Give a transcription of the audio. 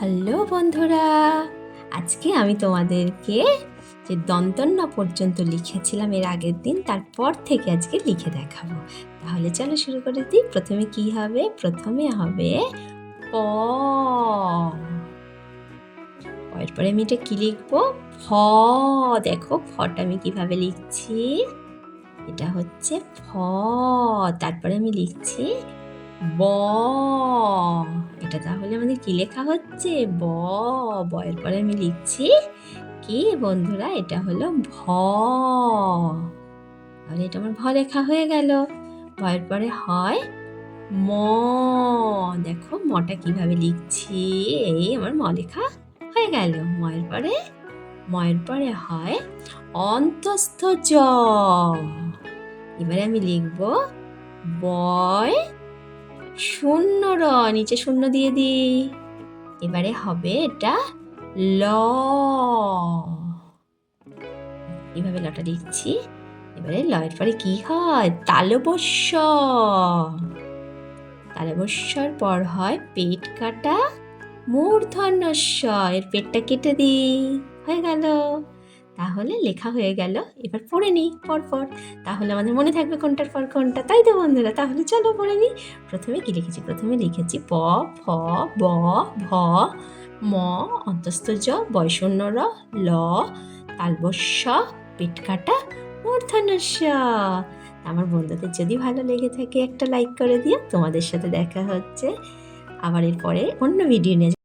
Hello বন্ধুরা, আজকে আমি তোমাদেরকে যে দন্তন্য পর্যন্ত লিখেছিলাম এর আগের দিন, তারপর থেকে আজকে লিখে দেখাবো। তাহলে চলো শুরু করে দিই। প্রথমে কি হবে? প্রথমে হবে প। এরপরে আমি এটা কি লিখব? ফ। দেখো, ফটা আমি কীভাবে লিখছি? এটা হচ্ছে ফ। তারপরে আমি লিখছি ব। এটা তাহলে আমাদের কি লেখা হচ্ছে? ব। বয়ের পরে আমি লিখছি, কি বন্ধুরা, এটা হলো ভ। তাহলে এটা আমার ভ লেখা হয়ে গেল। ভয়ের পরে হয় ম। দেখো, মটা কীভাবে লিখছি? এই আমার ম লেখা হয়ে গেল। ময়ের পরে ময়ের পরে হয় অন্তস্থ জ। এবারে আমি লিখব বয় শূন্য র, নিচে শূন্য দিয়ে দিই। এবারে হবে এটা ল। এভাবে লটা লিখছি এবারে লয়ের পরে কি হয়? তালবস্য তালবস্যর পর হয় পেট কাটা মূর্ধন্যস্য। এর পেটটা কেটে দিই। হয়ে গেল। তাহলে লেখা হয়ে গেল। এবার পড়ে নিই, পর পর। তাহলে আমাদের মনে থাকবে কোনটার পর কোনটা। তাই তো বন্ধুরা, তাহলে চলো পড়ে নিই। প্রথমে কি লিখেছি? প্রথমে লিখেছি প, ফ, ব, ভ, ম, অন্তস্থ জ বয়শূন্য র, ল, তালবস্য পেট কাটা মূর্ধন্যস্য আমার বন্ধুদের যদি ভালো লেগে থাকে একটা লাইক করে দিও। তোমাদের সাথে দেখা হচ্ছে আবার এরপরে অন্য ভিডিও নিয়ে